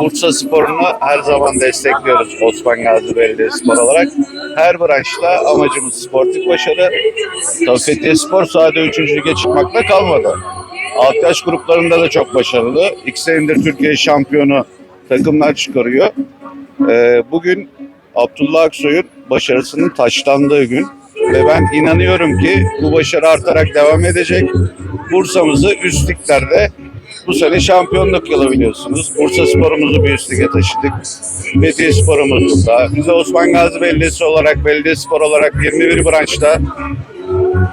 Bursa Sporu'nu her zaman destekliyoruz Osman Gazi Belediyespor olarak. Her branşta amacımız sportif başarı. Tabii Fethiye Spor sadece 3. lige çıkmakla kalmadı. Alt yaş gruplarında da çok başarılı. İki senedir Türkiye şampiyonu takımlar çıkarıyor. Ee, bugün Abdullah Aksoy'un başarısının taçlandığı gün ve ben inanıyorum ki bu başarı artarak devam edecek. Bursa'mızı üst liglerde bu sene şampiyonluk yılı biliyorsunuz. Bursa sporumuzu bir üst lige taşıdık. Fethiye sporumuz da. Biz de Osman Gazi Belediyesi olarak, belediye spor olarak 21 branşta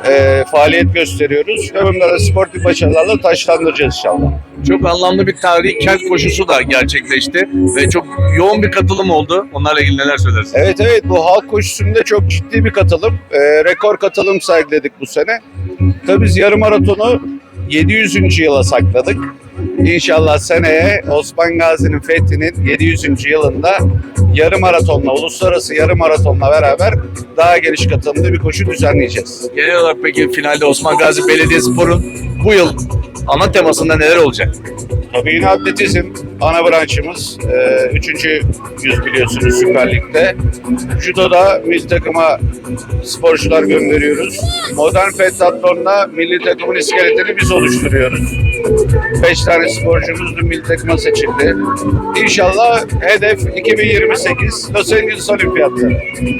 e, faaliyet gösteriyoruz. Bunları sportif başarılarla taşlandıracağız inşallah. Çok anlamlı bir tarihi kent koşusu da gerçekleşti ve çok yoğun bir katılım oldu. Onlarla ilgili neler söylersiniz? Evet evet bu halk koşusunda çok ciddi bir katılım. Ee, rekor katılım sergiledik bu sene. Tabii biz yarım maratonu 700. yıla sakladık. İnşallah seneye Osman Gazi'nin fethinin 700. yılında yarım maratonla, uluslararası yarım maratonla beraber daha geniş katılımlı bir koşu düzenleyeceğiz. Genel olarak peki finalde Osman Gazi Belediyespor'un bu yıl ana temasında neler olacak? Tabii yine atletizm ana branşımız. Ee, üçüncü yüz biliyorsunuz Süper Lig'de. Judo'da milli takıma sporcular gönderiyoruz. Modern pentathlon'da milli takımın iskeletini biz oluşturuyoruz. Beş tane sporcumuz da milli takıma seçildi. İnşallah hedef 2028 Los Angeles Olimpiyatları.